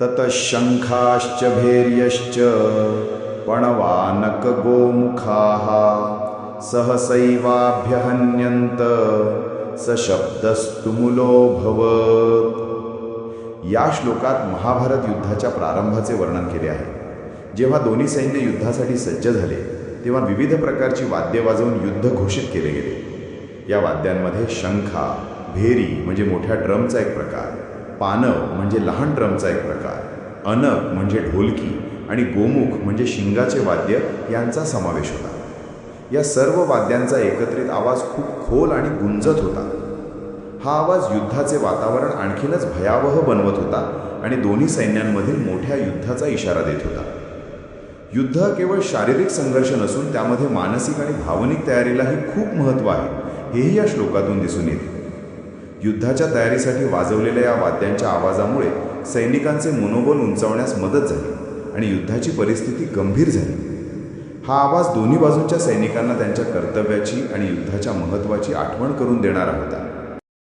ततशङ्खाश्च भैर्यश्च पणवानकगोमुखाः। सहसैवाभ्यहन्यन्त सशब्दस्तुमुलोऽभवत् या श्लोकात महाभारत युद्धाच्या प्रारंभाचे वर्णन केले आहे. जेव्हा दोन्ही सैन्य युद्धासाठी सज्ज झाले तेव्हा विविध प्रकारची वाद्ये वाजवून युद्ध घोषित केले गेले. या वाद्यांमध्ये शंखा भेरी म्हणजे मोठ्या ड्रमचा एक प्रकार. पानव म्हणजे लहान ड्रमचा एक प्रकार अनक म्हणजे ढोलकी आणि गोमुख म्हणजे शिंगाचे वाद्य यांचा समावेश होता. या सर्व वाद्यांचा एकत्रित आवाज खूप खोल आणि गुंजत होता. हा आवाज युद्धाचे वातावरण आणखीनच भयावह बनवत होता आणि दोन्ही सैन्यांमधील मोठ्या युद्धाचा इशारा देत होता. युद्ध केवळ शारीरिक संघर्ष नसून त्यामध्ये मानसिक आणि भावनिक तयारीलाही खूप महत्त्व आहे हेही या श्लोकातून दिसून येते. युद्धाच्या तयारीसाठी वाजवलेल्या या वाद्यांच्या आवाजामुळे सैनिकांचे मनोबल उंचावण्यास मदत झाली आणि युद्धाची परिस्थिती गंभीर झाली. हा आवाज दोन्ही बाजूंच्या सैनिकांना त्यांच्या कर्तव्याची आणि युद्धाच्या महत्त्वाची आठवण करून देणारा होता.